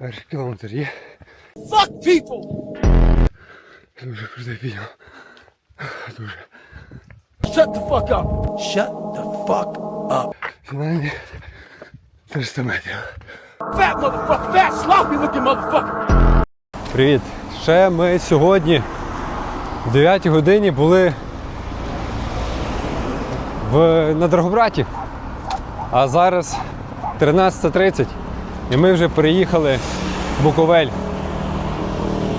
Перший кілометр є. Fuck people! Дуже крутий підйом. Дуже. Shut the fuck up! Shut the fuck up! Фінальні 300 метрів. Fat motherfucker! Fat sloppy looking motherfucker! Привіт! Ще ми сьогодні в 9 годині були в, на Драгобраті. А зараз 13.30 і ми вже переїхали в Буковель.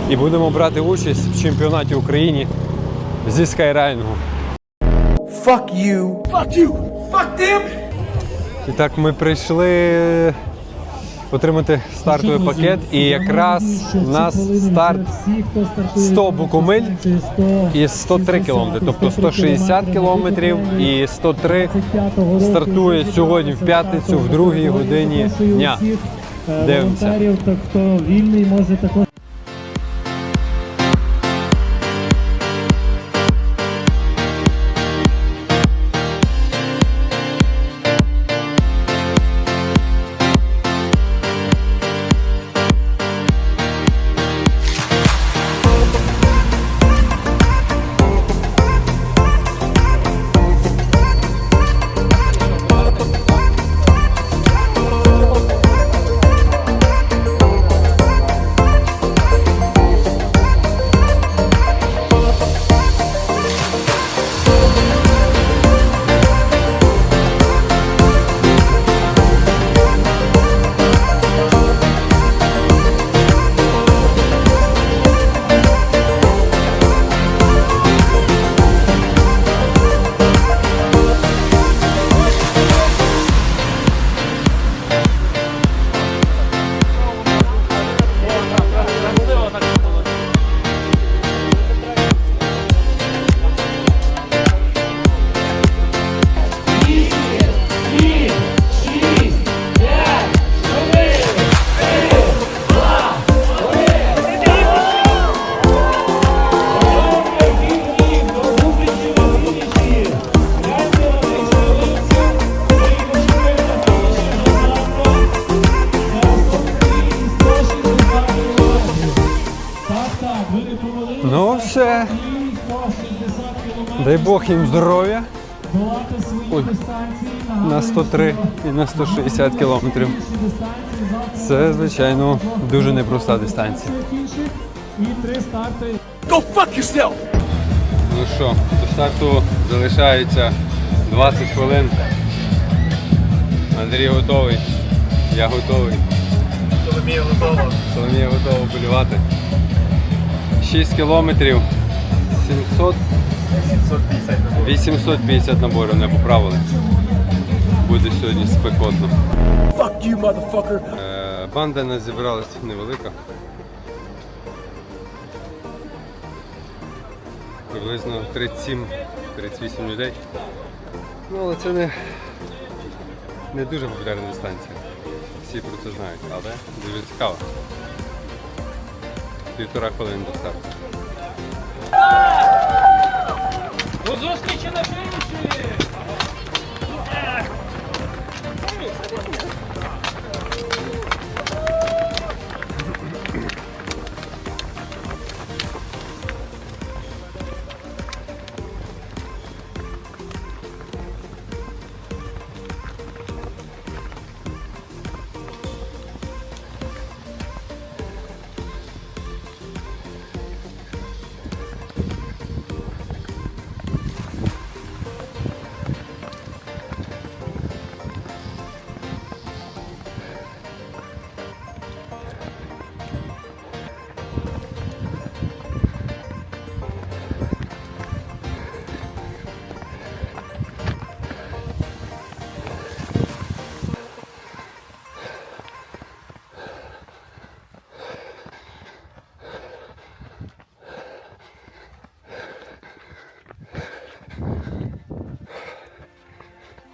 І будемо брати участь в чемпіонаті України зі скайрайнгу. Fuck you! Fuck you! Fuck them! І так ми прийшли отримати стартовий пакет, і якраз у нас старт 100 букомиль і 103 кілометри, тобто 160 кілометрів і 103 стартує сьогодні в п'ятницю в другій годині дня. Дивимося. Волонтерів, так хто вільний, може також дай Бог їм здоров'я Ой. на 103 і на 160 кілометрів. Це, звичайно, дуже непроста дистанція. Go fuck yourself! Ну що, до старту залишається 20 хвилин. Андрій готовий, я готовий. Соломія готова. Соломія готова болювати. 6 кілометрів 700 750 850 наборів не поправили. Буде сьогодні спекотно. Fuck you, motherfucker! Е, Банда нас зібралась невелика. Приблизно 37-38 людей. Ну, але це не, не дуже популярна дистанція. Всі про це знають, але дуже цікаво. Півтора хвилини до старту. Козовський чи на півночі?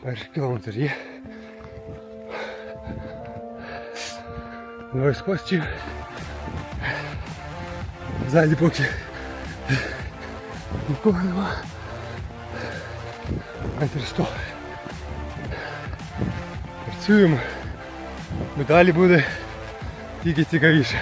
Перший кілометр є. Двоє скостів. Ззаді поки нікого нема. Метр сто. Працюємо. Далі буде тільки цікавіше.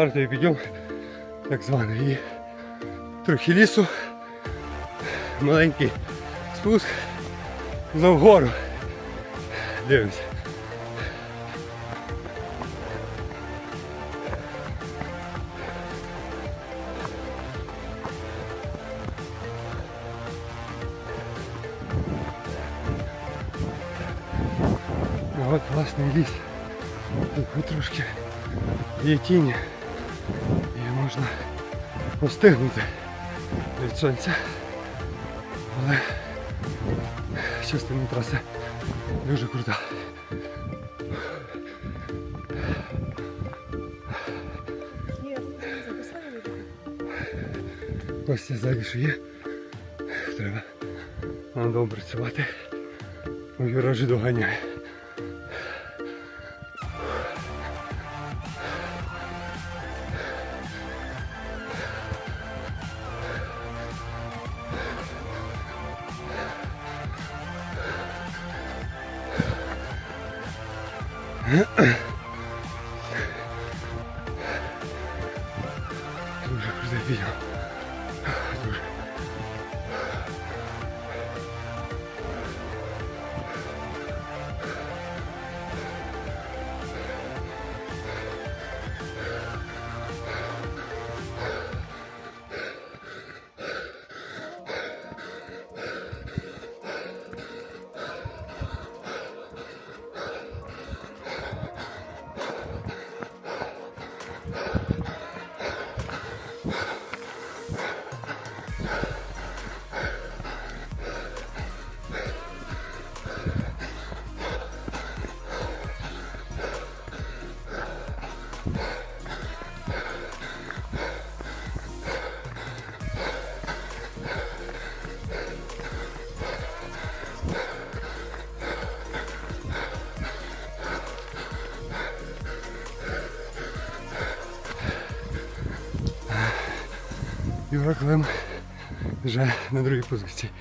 стартовий підйом, так званий. І трохи лісу, маленький спуск знову вгору. Дивимося. І От власний ліс. Тут трошки є тіні і можна Постигнути від сонця. Але частина траси дуже крута. Костя ззаді що є. Треба нам добре працювати. Юра вже доганяє. Юра вже на другій позиції.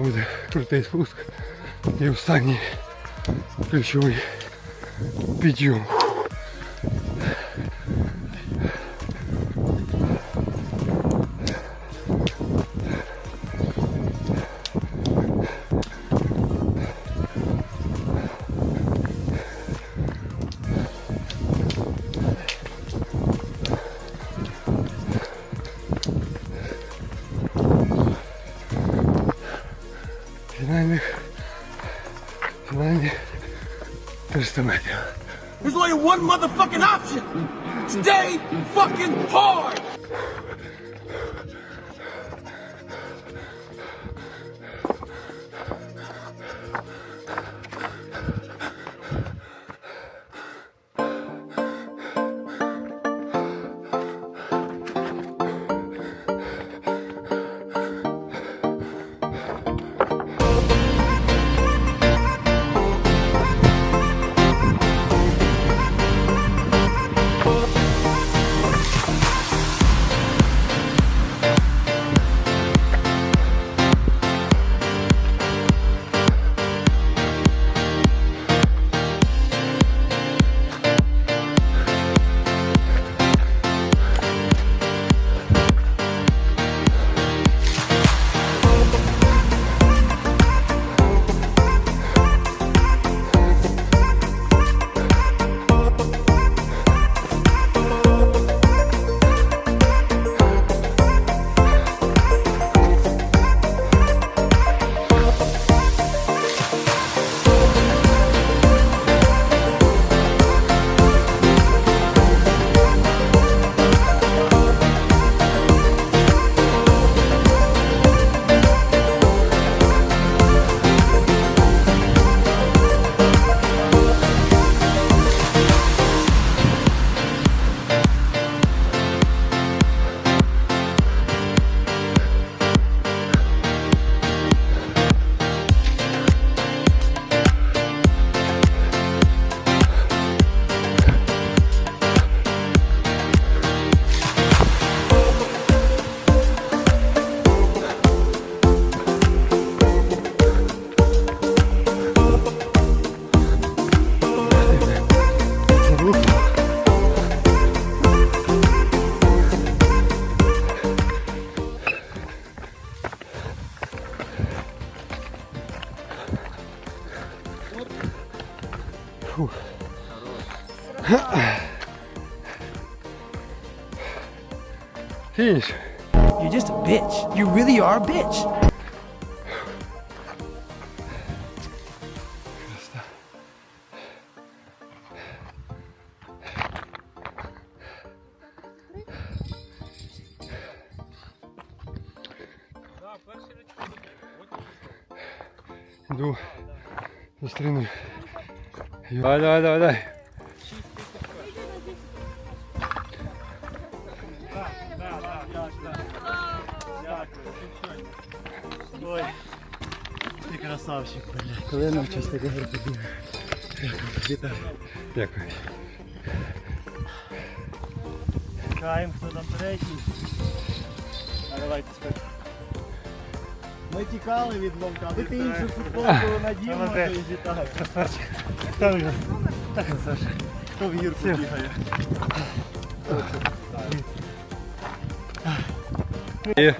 Буде крутий спуск і останній ключовий підйом. 300 метрів. There's only one motherfucking option. Stay fucking hard. Фініш. You're just a bitch. You really are a bitch. Давай, давай, давай, давай. Ти красавчик, блядь. Коли навчись таке робити? Вітаю. Дякую. Чекаємо, хто там третій. А давайте спочатку. Ми тікали від ломка, аби ти іншу футболку надів, може і вітаю. Красавчик. Так, Саша. Хто в гірку бігає? І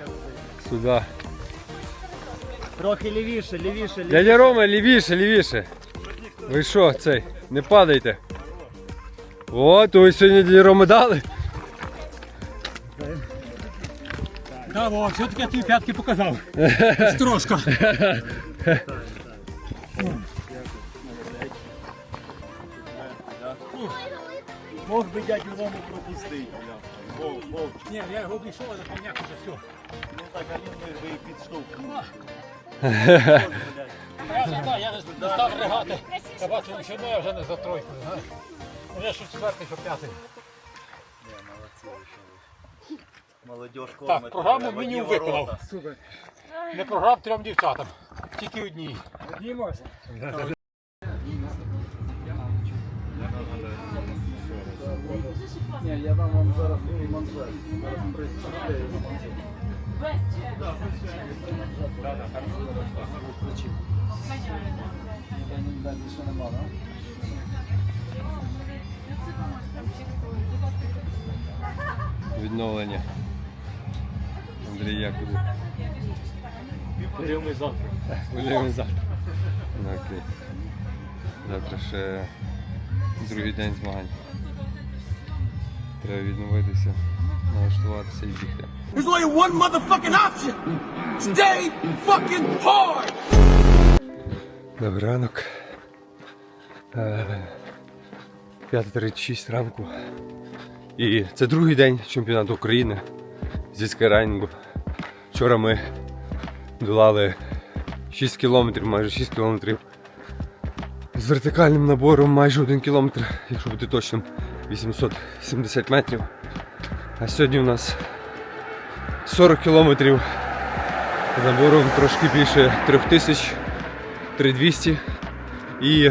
сюди. Трохи лівіше, лівіше, лівіше. Дядя Рома, лівіше, лівіше. Ви що, цей? Не падайте. О, то ви сьогодні дядя Рома дали. Да, во, все-таки я тобі п'ятки показав. Трошка. Мог би дядю Рому пропустити. Вов, вов. Ні, я його обійшов, а запевняк уже все. Ну так, а він би і підштовхнув. Я не знаю, я не став ригати. Я бачу, одно я вже не за. Ну, Я що четвертий, що п'ятий. Молодіж Так, програму меню виконав. Не програв трьом дівчатам. Тільки одній. Відновлення. Андрія куди? Беремо завтра. Гуляємо завтра. Ну, окей. Завтра ще другий день змагань. Треба відновитися, налаштуватися і бігти. There's only one motherfucking option. Stay fucking hard. Добрий ранок. Е, 5.36 ранку. І це другий день чемпіонату України зі скайрайнгу. Вчора ми долали 6 кілометрів, майже 6 кілометрів. З вертикальним набором майже 1 кілометр, якщо бути точним, 870 метрів. А сьогодні у нас 40 кілометрів набором трошки більше 3000 3200 і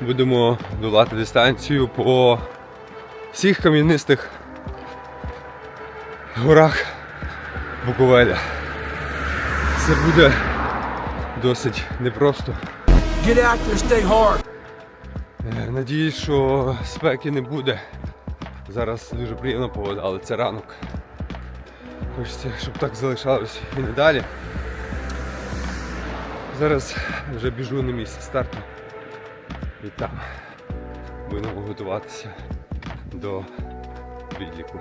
будемо долати дистанцію по всіх кам'янистих горах Буковеля. Це буде досить непросто. Get out there, stay hard. Надіюсь, що спеки не буде. Зараз дуже приємна погода, але це ранок. Хочеться, щоб так залишалось і надалі. Зараз вже біжу на місце старту. І там будемо готуватися до відліку.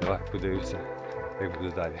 Давай подивимося, як буде далі.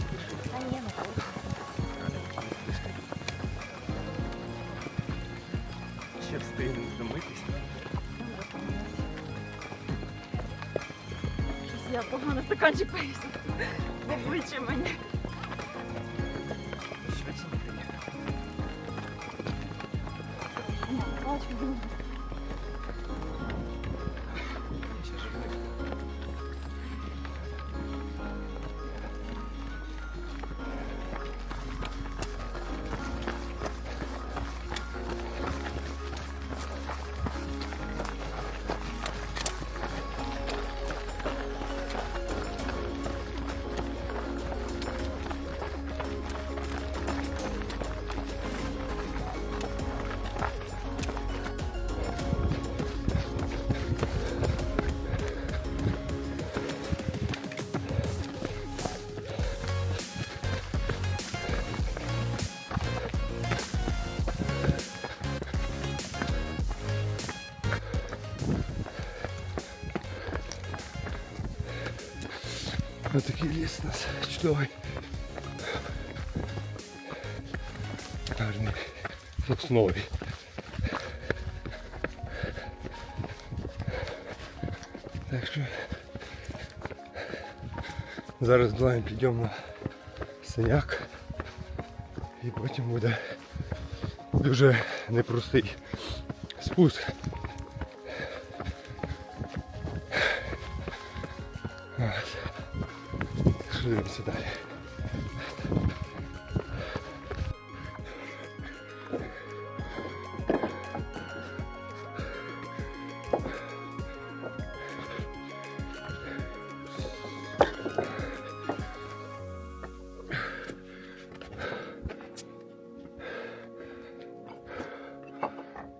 Я погано стаканчик поїсти. В обличчя мені. Швидше Ось такий ліс у нас чудовий. Гарний. Сосновий. Так що зараз долаємо підйом на синяк і потім буде дуже непростий спуск. Що дивимося далі.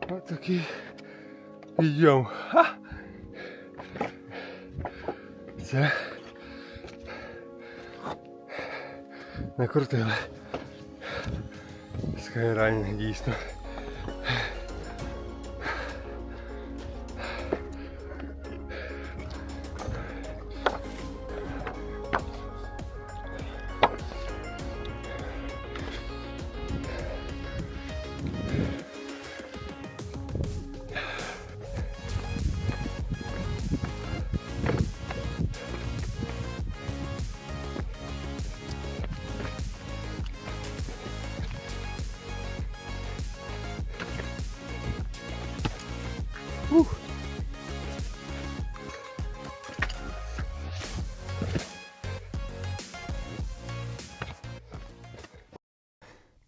Ось такий накрутили. Скайрайнер дійсно.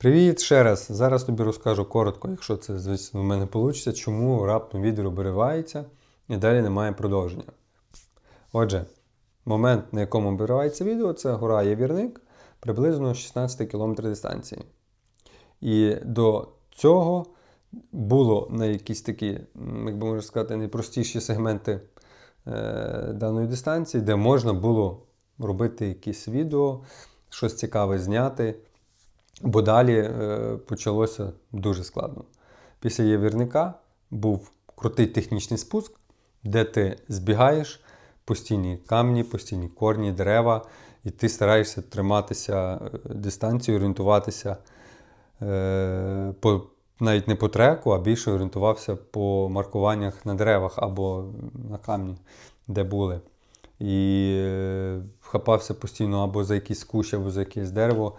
Привіт ще раз. Зараз тобі розкажу коротко, якщо це, звісно, в мене вийде, чому раптом відео обривається і далі немає продовження. Отже, момент, на якому обривається відео, це гора Явірник, приблизно 16 км дистанції. І до цього було на якісь такі, як би можна сказати, найпростіші сегменти е, даної дистанції, де можна було робити якісь відео, щось цікаве зняти. Бо далі е, почалося дуже складно. Після явірника був крутий технічний спуск, де ти збігаєш постійні камні, постійні корні, дерева, і ти стараєшся триматися е, дистанції, орієнтуватися е, по, навіть не по треку, а більше орієнтувався по маркуваннях на деревах або на камні, де були. І хапався постійно або за якийсь кущ, або за якесь дерево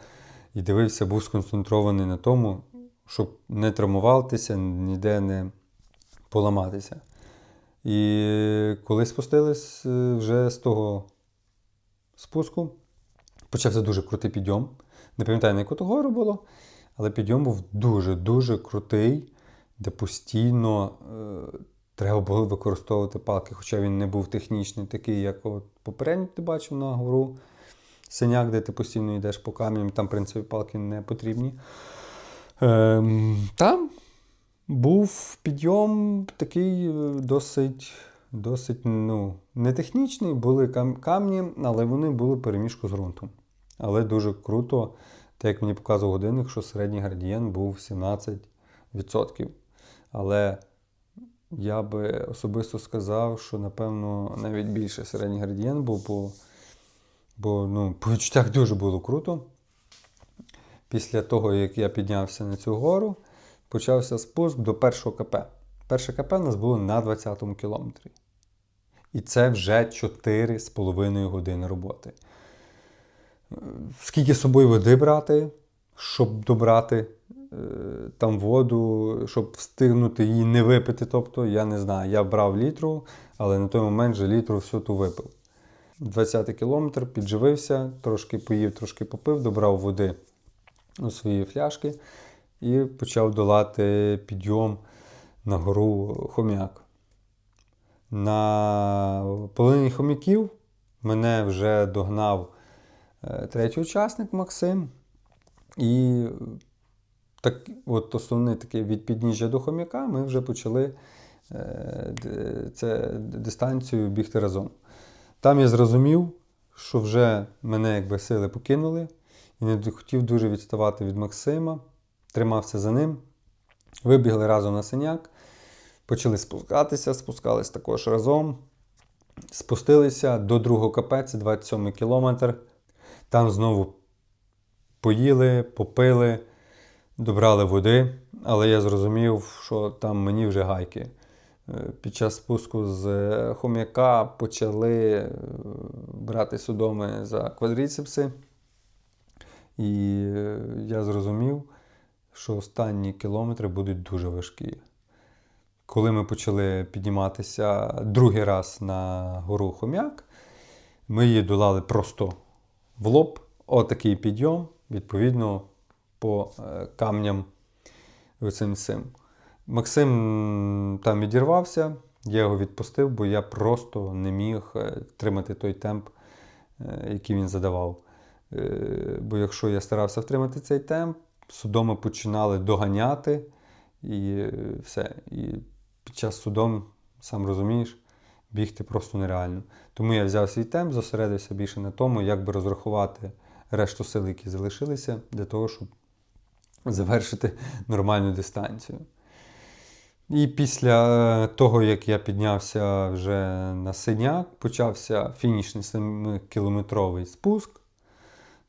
і дивився, був сконцентрований на тому, щоб не травмуватися, ніде не поламатися. І коли спустились е, вже з того спуску, почався дуже крутий підйом. Не пам'ятаю, на яку то гору було, але підйом був дуже-дуже крутий, де постійно е, треба було використовувати палки, хоча він не був технічний, такий, як от попередньо ти бачив на гору синяк, де ти постійно йдеш по каміням, там, в принципі, палки не потрібні. Ем, там був підйом такий е, досить, досить ну, не технічний, були кам- камні, але вони були переміжку з ґрунтом. Але дуже круто, так як мені показував годинник, що середній градієнт був 17%. Але я би особисто сказав, що напевно навіть більше середній градієнт був, бо Бо ну, по відчуттях дуже було круто. Після того, як я піднявся на цю гору, почався спуск до першого КП. Перше КП у нас було на 20-му кілометрі. І це вже 4,5 години роботи. Скільки з собою води брати, щоб добрати е, там воду, щоб встигнути її не випити. Тобто, я не знаю, я брав літру, але на той момент же літру всю ту випив. 20 кілометр, підживився, трошки поїв, трошки попив, добрав води у свої фляшки і почав долати підйом на гору Хом'як. На половині хом'яків мене вже догнав е, третій учасник Максим. І так, от основне таке від підніжжя до хом'яка ми вже почали е, це дистанцію бігти разом. Там я зрозумів, що вже мене якби сили покинули і не хотів дуже відставати від Максима, тримався за ним. Вибігли разом на синяк, почали спускатися, спускались також разом. Спустилися до другого КП, це 27 кілометр. Там знову поїли, попили, добрали води, але я зрозумів, що там мені вже гайки. Е, Під час спуску з е, хом'яка почали е, брати судоми за квадріцепси. І я зрозумів, що останні кілометри будуть дуже важкі. Коли ми почали підніматися другий раз на гору Хом'як, ми її долали просто в лоб, отакий підйом, відповідно, по камням оцим цим. Максим там відірвався, я його відпустив, бо я просто не міг е, втримати той темп, е, який він задавав. Е, Бо якщо я старався втримати цей темп, судоми починали доганяти і все. І під час судом, сам розумієш, бігти просто нереально. Тому я взяв свій темп, зосередився більше на тому, як би розрахувати решту сил, які залишилися, для того, щоб завершити нормальну дистанцію. І після е, того, як я піднявся вже на синяк, почався фінішний 7-кілометровий спуск.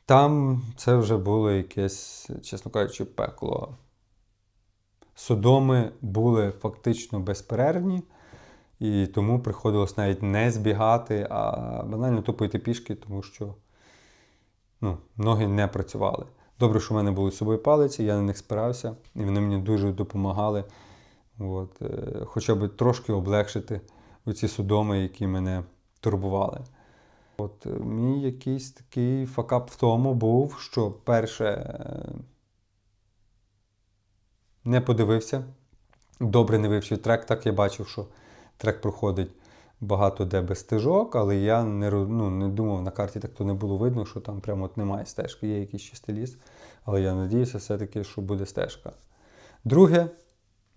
Там це вже було якесь, чесно кажучи, пекло. Содоми були фактично безперервні, і тому приходилось навіть не збігати, а банально тупо йти пішки, тому що ну, ноги не працювали. Добре, що в мене були з собою палиці, я на них спирався, і вони мені дуже допомагали. От, е, хоча б трошки облегшити оці судоми, які мене турбували. От, е, мій якийсь такий факап в тому був, що перше е, не подивився, добре не вивчив трек. Так я бачив, що трек проходить багато де без стежок, але я не, ну, не думав на карті, так то не було видно, що там прямо от немає стежки, є якийсь чистий ліс. Але я надіюся все-таки, що буде стежка. Друге,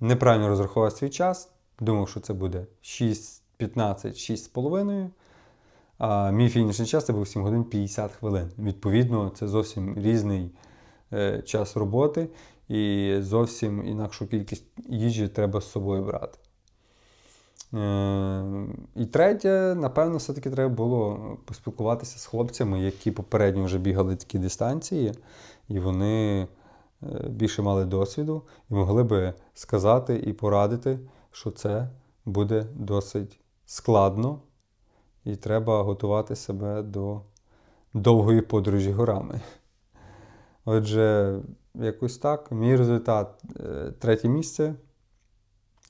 неправильно розрахував свій час. Думав, що це буде 6, 15, 6,5. А мій фінішний час це був 7 годин 50 хвилин. Відповідно, це зовсім різний е, час роботи і зовсім інакшу кількість їжі треба з собою брати. Е, і третє, напевно, все-таки треба було поспілкуватися з хлопцями, які попередньо вже бігали такі дистанції, і вони більше мали досвіду і могли би сказати і порадити, що це буде досить складно, і треба готувати себе до довгої подорожі горами. Отже, якось так. Мій результат е, третє місце.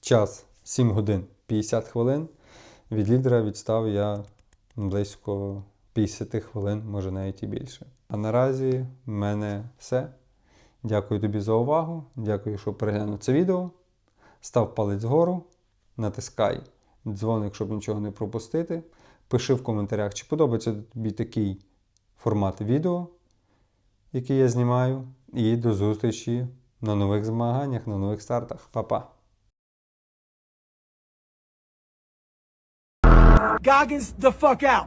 Час 7 годин 50 хвилин. Від лідера відстав я близько 50 хвилин, може навіть і більше. А наразі в мене все. Дякую тобі за увагу. Дякую, що переглянув це відео. Став палець вгору, натискай дзвоник, щоб нічого не пропустити. Пиши в коментарях, чи подобається тобі такий формат відео, який я знімаю. І до зустрічі на нових змаганнях, на нових стартах. Па-па! Goggins the fuck out.